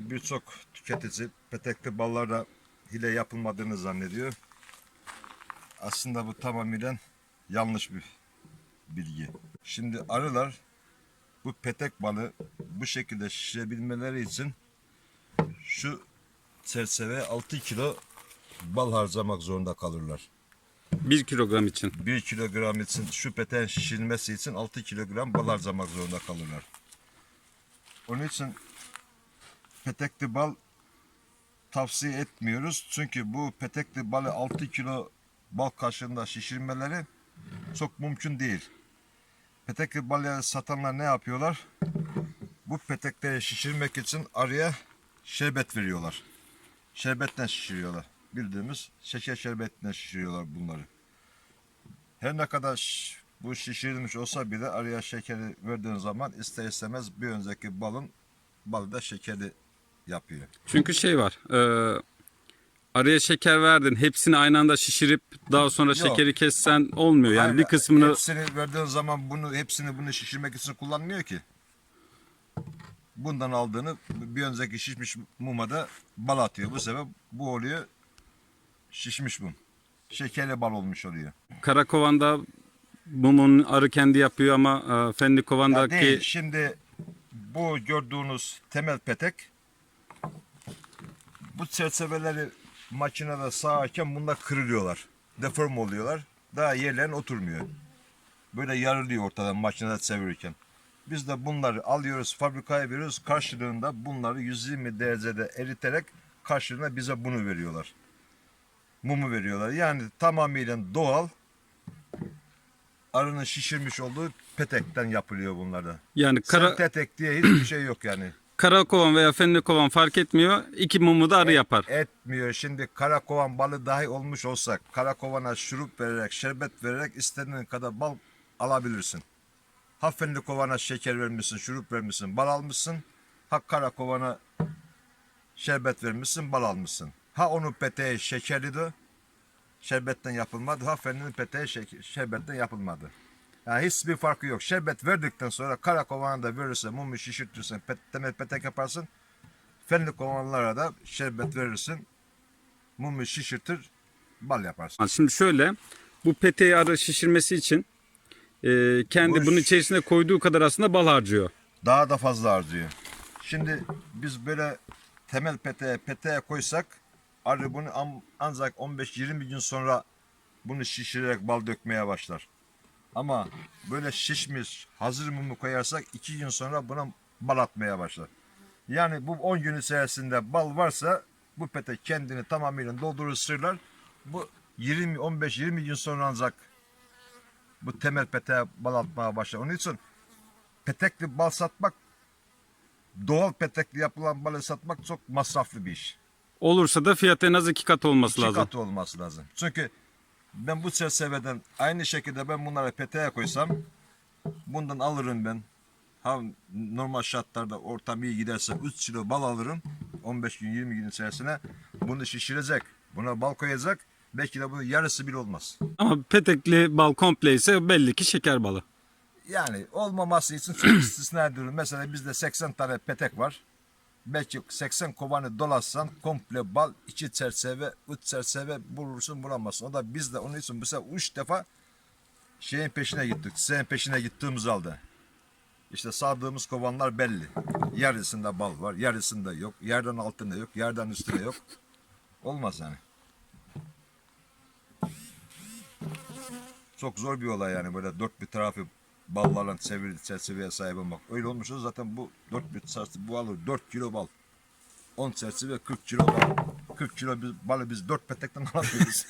Birçok tüketici petekli ballarda hile yapılmadığını zannediyor. Aslında bu tamamen yanlış bir bilgi. Şimdi arılar bu petek balı bu şekilde şişirebilmeleri için şu çerçeve 6 kilo bal harcamak zorunda kalırlar. 1 kilogram için. 1 kilogram için şu peteğin şişirilmesi için 6 kilogram bal harcamak zorunda kalırlar. Onun için petekli bal tavsiye etmiyoruz. Çünkü bu petekli balı 6 kilo bal kaşığında şişirmeleri çok mümkün değil. Petekli balı satanlar ne yapıyorlar? Bu petekleri şişirmek için araya şerbet veriyorlar. Şerbetle şişiriyorlar. Bildiğimiz şeker şerbetiyle şişiriyorlar bunları. Her ne kadar bu şişirilmiş olsa bile araya şekeri verdiğin zaman ister istemez bir önceki balın balı da şekerli yapıyor. Çünkü şey var. e, araya şeker verdin. Hepsini aynı anda şişirip daha sonra şekeri kessen olmuyor. Yani Hayır, bir kısmını hepsini verdiğin zaman bunu hepsini bunu şişirmek için kullanmıyor ki. Bundan aldığını bir önceki şişmiş muma da bal atıyor. Bu sefer bu oluyor şişmiş mum. Şekerli bal olmuş oluyor. Karakovanda mumun arı kendi yapıyor ama e, Ya Fendikovandaki değil. Şimdi bu gördüğünüz temel petek bu çerçeveleri makinede sağarken bunlar kırılıyorlar. Deform oluyorlar. Daha yerlerine oturmuyor. Böyle yarılıyor ortadan makinede çevirirken. Biz de bunları alıyoruz, fabrikaya veriyoruz. Karşılığında bunları 120 derecede eriterek karşılığında bize bunu veriyorlar. Mumu veriyorlar. Yani tamamıyla doğal arının şişirmiş olduğu petekten yapılıyor bunlarda. yani kara, Sentetek diye hiçbir şey yok yani. Karakovan veya Fendikovan fark etmiyor. İki mumu da arı yapar. Etmiyor. Şimdi karakovan balı dahi olmuş olsak karakovana şurup vererek, şerbet vererek istediğin kadar bal alabilirsin. Ha kovana şeker vermişsin, şurup vermişsin, bal almışsın. Ha karakovana şerbet vermişsin, bal almışsın. Ha onun peteği şekerliydi, şerbetten yapılmadı. Ha fendi'nin peteği şek- şerbetten yapılmadı. Yani hiçbir farkı yok. Şerbet verdikten sonra karakovana da verirsen, mumu şişirtirsen, pet, temel petek yaparsın. Fenli kovanlara da şerbet verirsin. Mumu şişirtir, bal yaparsın. Şimdi şöyle bu peteği arı şişirmesi için e, kendi Bu bunun içerisine koyduğu kadar aslında bal harcıyor. Daha da fazla harcıyor. Şimdi biz böyle temel peteğe peteğe koysak arı bunu ancak 15-20 gün sonra bunu şişirerek bal dökmeye başlar. Ama böyle şişmiş hazır mumu koyarsak 2 gün sonra buna bal atmaya başlar. Yani bu 10 gün içerisinde bal varsa bu petek kendini tamamıyla doldurur sırlar. Bu 20 15-20 gün sonra ancak bu temel peteğe bal atmaya başlar. Onun için petekli bal satmak doğal petekli yapılan balı satmak çok masraflı bir iş. Olursa da fiyat en az iki kat olması İki lazım. katı olması lazım. Çünkü ben bu çerçeveden aynı şekilde ben bunları peteğe koysam bundan alırım ben. Ha, normal şartlarda ortam iyi giderse 3 kilo bal alırım. 15 gün 20 gün içerisine bunu şişirecek. Buna bal koyacak. Belki de bunun yarısı bile olmaz. Ama petekli bal komple ise belli ki şeker balı. Yani olmaması için çok istisna durum. Mesela bizde 80 tane petek var. Belki 80 kovanı dolaşsan komple bal, iki çerçeve, üç çerçeve bulursun bulamazsın. O da biz de onun için bu sefer üç defa şeyin peşine gittik. Senin peşine gittiğimiz halde. İşte sardığımız kovanlar belli. Yarısında bal var, yarısında yok. Yerden altında yok, yerden üstünde yok. Olmaz yani. Çok zor bir olay yani böyle dört bir tarafı ballarla çevrili çerçeveye sahip olmak. Öyle olmuşsa zaten bu dört bir çerçeve bu alır 4 kilo bal. 10 çerçeve 40 kilo bal. 40 kilo biz, balı biz 4 petekten alabiliriz.